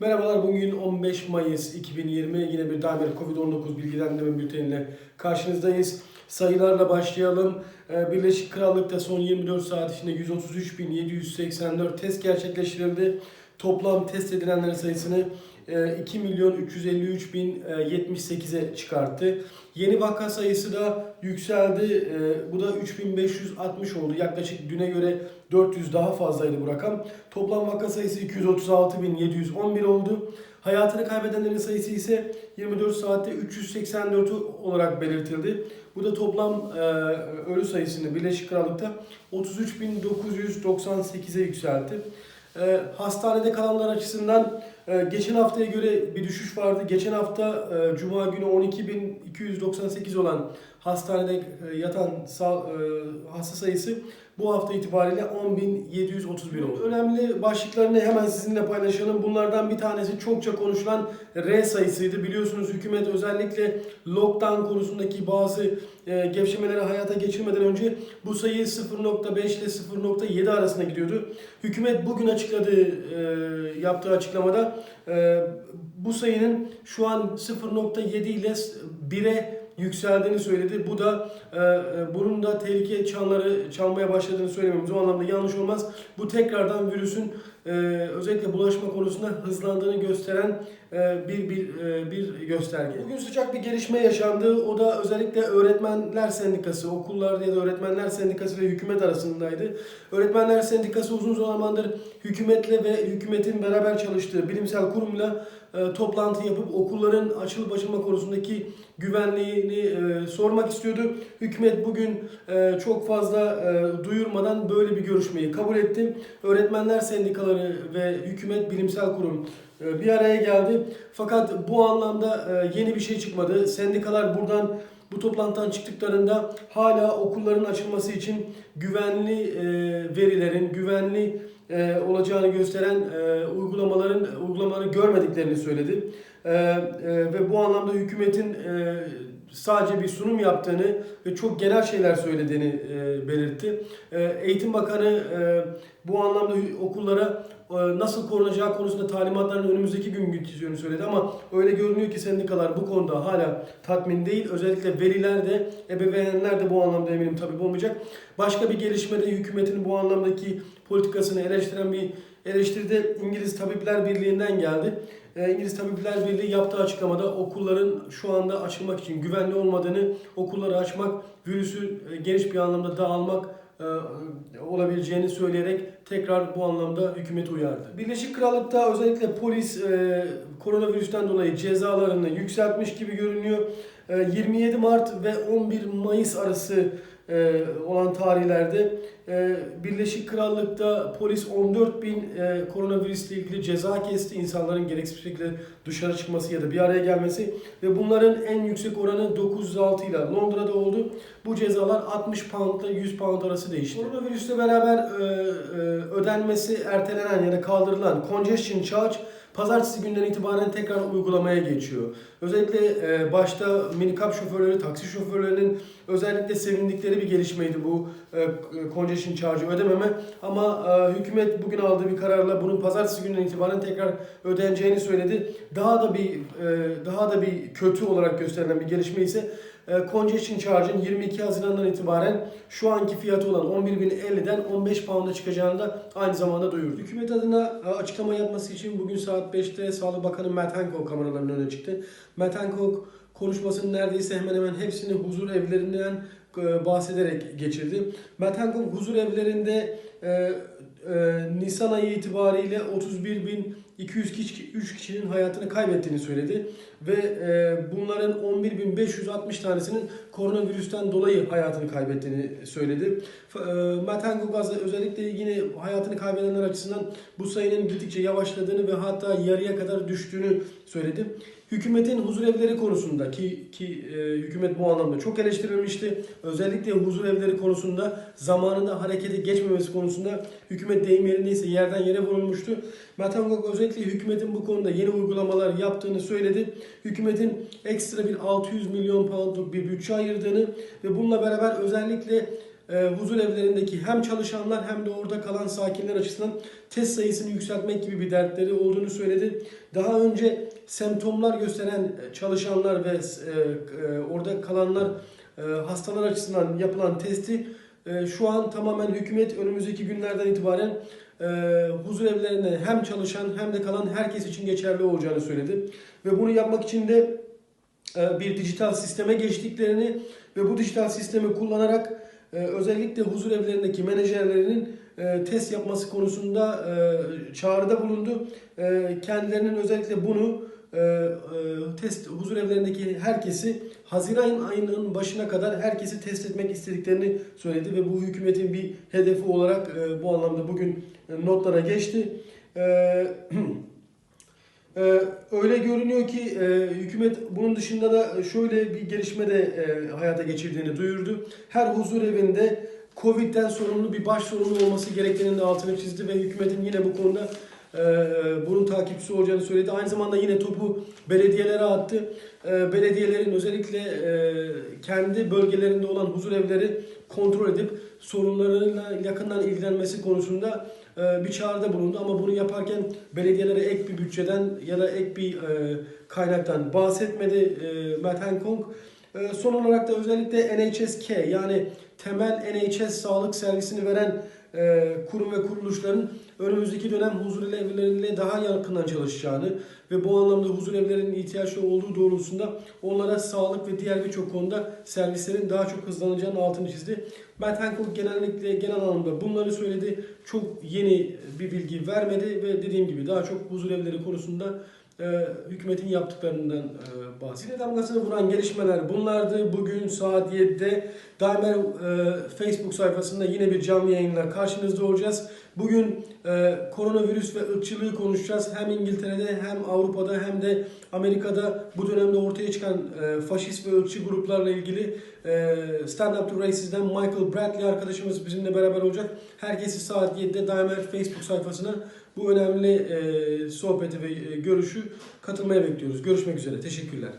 Merhabalar bugün 15 Mayıs 2020 yine bir Damer Covid-19 bilgilendirme bülteniyle karşınızdayız. Sayılarla başlayalım. Ee, Birleşik Krallık'ta son 24 saat içinde 133.784 test gerçekleştirildi. Toplam test edilenlerin sayısını e, 2 milyon 353.078'e çıkarttı. Yeni vaka sayısı da yükseldi. E, Bu da 3560 oldu. Yaklaşık düne göre 400 daha fazlaydı bu rakam. Toplam vaka sayısı 236.711 oldu. Hayatını kaybedenlerin sayısı ise 24 saatte 384 olarak belirtildi. Bu da toplam e, ölü sayısını Birleşik Krallık'ta 33.998'e yükseltti. E, hastanede kalanlar açısından e, geçen haftaya göre bir düşüş vardı. Geçen hafta e, Cuma günü 12.298 olan hastanede e, yatan sağ, e, hasta sayısı bu hafta itibariyle 10.731 oldu. Önemli başlıklarını hemen sizinle paylaşalım. Bunlardan bir tanesi çokça konuşulan R sayısıydı. Biliyorsunuz hükümet özellikle lockdown konusundaki bazı e, gevşemeleri hayata geçirmeden önce bu sayı 0.5 ile 0.7 arasında gidiyordu. Hükümet bugün açıkladığı e, yaptığı açıklamada e, bu sayının şu an 0.7 ile 1'e yükseldiğini söyledi. Bu da e, e, bunun da tehlike çanları çalmaya başladığını söylememiz o anlamda yanlış olmaz. Bu tekrardan virüsün e, özellikle bulaşma konusunda hızlandığını gösteren e, bir bir e, bir gösterge. Bugün sıcak bir gelişme yaşandı. O da özellikle öğretmenler sendikası, okullar ya da öğretmenler sendikası ve hükümet arasındaydı. Öğretmenler sendikası uzun zamandır hükümetle ve hükümetin beraber çalıştığı bilimsel kurumla e, toplantı yapıp okulların açılıp açılma konusundaki güvenliğini e, sormak istiyordu. Hükümet bugün çok fazla duyurmadan böyle bir görüşmeyi kabul etti. Öğretmenler sendikaları ve hükümet bilimsel kurum e, bir araya geldi. Fakat bu anlamda e, yeni bir şey çıkmadı. Sendikalar buradan bu toplantıdan çıktıklarında hala okulların açılması için güvenli e, verilerin, güvenli olacağını gösteren uygulamaların uygulamaları görmediklerini söyledi. Ve bu anlamda hükümetin sadece bir sunum yaptığını ve çok genel şeyler söylediğini belirtti. Eğitim Bakanı bu anlamda okullara e, nasıl korunacağı konusunda talimatların önümüzdeki gün geçeceğini söyledi ama öyle görünüyor ki sendikalar bu konuda hala tatmin değil. Özellikle veliler de ebeveynler de bu anlamda eminim tabii olmayacak. Başka bir gelişmede hükümetin bu anlamdaki politikasını eleştiren bir eleştiri de İngiliz Tabipler Birliği'nden geldi. E, İngiliz Tabipler Birliği yaptığı açıklamada okulların şu anda açılmak için güvenli olmadığını, okulları açmak, virüsü e, geniş bir anlamda dağılmak olabileceğini söyleyerek tekrar bu anlamda hükümeti uyardı. Birleşik Krallık'ta özellikle polis e, koronavirüsten dolayı cezalarını yükseltmiş gibi görünüyor. E, 27 Mart ve 11 Mayıs arası e, olan tarihlerde e, Birleşik Krallık'ta polis 14 bin e, koronavirüsle ilgili ceza kesti. İnsanların gereksiz bir şekilde dışarı çıkması ya da bir araya gelmesi ve bunların en yüksek oranı 906 ile Londra'da oldu. Bu cezalar 60 pound ile 100 pound arası değişti. Koronavirüsle beraber e, e, ödenmesi ertelenen ya da kaldırılan congestion charge Pazartesi günden itibaren tekrar uygulamaya geçiyor. Özellikle e, başta minikap şoförleri, taksi şoförlerinin özellikle sevindikleri bir gelişmeydi bu e, congestion charge'ı ödememe. Ama e, hükümet bugün aldığı bir kararla bunun pazartesi günden itibaren tekrar ödeneceğini söyledi. Daha da bir e, daha da bir kötü olarak gösterilen bir gelişme ise e, congestion charge'ın 22 Haziran'dan itibaren şu anki fiyatı olan 11.050'den 15 pound'a çıkacağını da aynı zamanda duyurdu. Hükümet adına e, açıklama yapması için bugün saat 5'te Sağlık Bakanı Matt Hancock kameralarının önüne çıktı. Matt Hancock konuşmasının neredeyse hemen hemen hepsini huzur evlerinden e, bahsederek geçirdi. Matt Hancock huzur evlerinde e, e, Nisan ayı itibariyle 31.200 kişi, 3 kişinin hayatını kaybettiğini söyledi ve e, bunların 11.560 tanesinin koronavirüsten dolayı hayatını kaybettiğini söyledi. E, Hancock özellikle yine hayatını kaybedenler açısından bu sayının gittikçe yavaşladığını ve hatta yarıya kadar düştüğünü söyledi. Hükümetin huzur evleri konusunda ki ki e, hükümet bu anlamda çok eleştirilmişti. Özellikle huzur evleri konusunda zamanında harekete geçmemesi konusunda hükümet deyim yerindeyse yerden yere vurulmuştu. Matt Hancock özellikle hükümetin bu konuda yeni uygulamalar yaptığını söyledi. Hükümetin ekstra bir 600 milyon poundluk bir bütçe ayırdığını ve bununla beraber özellikle e, huzur evlerindeki hem çalışanlar hem de orada kalan sakinler açısından test sayısını yükseltmek gibi bir dertleri olduğunu söyledi. Daha önce semptomlar gösteren e, çalışanlar ve e, e, orada kalanlar e, hastalar açısından yapılan testi e, şu an tamamen hükümet önümüzdeki günlerden itibaren e, huzur evlerine hem çalışan hem de kalan herkes için geçerli olacağını söyledi. Ve bunu yapmak için de e, bir dijital sisteme geçtiklerini ve bu dijital sistemi kullanarak özellikle huzur evlerindeki menajerlerinin e, test yapması konusunda e, çağrıda bulundu. E, Kendilerinin özellikle bunu test huzur evlerindeki herkesi Haziran ayının başına kadar herkesi test etmek istediklerini söyledi ve bu hükümetin bir hedefi olarak bu anlamda bugün notlara geçti. E, Ee, öyle görünüyor ki e, hükümet bunun dışında da şöyle bir gelişme de e, hayata geçirdiğini duyurdu. Her huzur evinde Covid'den sorumlu bir baş sorumlu olması gerektiğinin de altını çizdi ve hükümetin yine bu konuda e, bunun takipçisi olacağını söyledi. Aynı zamanda yine topu belediyelere attı. E, belediyelerin özellikle e, kendi bölgelerinde olan huzur evleri kontrol edip sorunlarıyla yakından ilgilenmesi konusunda e, bir çağrıda bulundu ama bunu yaparken belediyelere ek bir bütçeden ya da ek bir e, kaynaktan bahsetmedi e, Matt Hancock. E, Son olarak da özellikle NHSK yani temel NHS sağlık servisini veren e, kurum ve kuruluşların önümüzdeki dönem huzur evleriyle daha yakından çalışacağını ve bu anlamda huzur evlerinin ihtiyaçları olduğu doğrultusunda onlara sağlık ve diğer birçok konuda servislerin daha çok hızlanacağının altını çizdi. Matt Hancock genellikle genel anlamda bunları söyledi. Çok yeni bir bilgi vermedi ve dediğim gibi daha çok huzur evleri konusunda e, hükümetin yaptıklarından e, bahsediyor. Damgasını vuran gelişmeler bunlardı. Bugün saat 7'de Damer e, Facebook sayfasında yine bir canlı yayınla karşınızda olacağız. Bugün e, koronavirüs ve ırkçılığı konuşacağız. Hem İngiltere'de hem Avrupa'da hem de Amerika'da bu dönemde ortaya çıkan e, faşist ve ırkçı gruplarla ilgili e, Stand Up to Racism'den Michael Bradley arkadaşımız bizimle beraber olacak. Herkesi saat 7'de Damer Facebook sayfasına bu önemli sohbeti ve görüşü katılmaya bekliyoruz. Görüşmek üzere. Teşekkürler.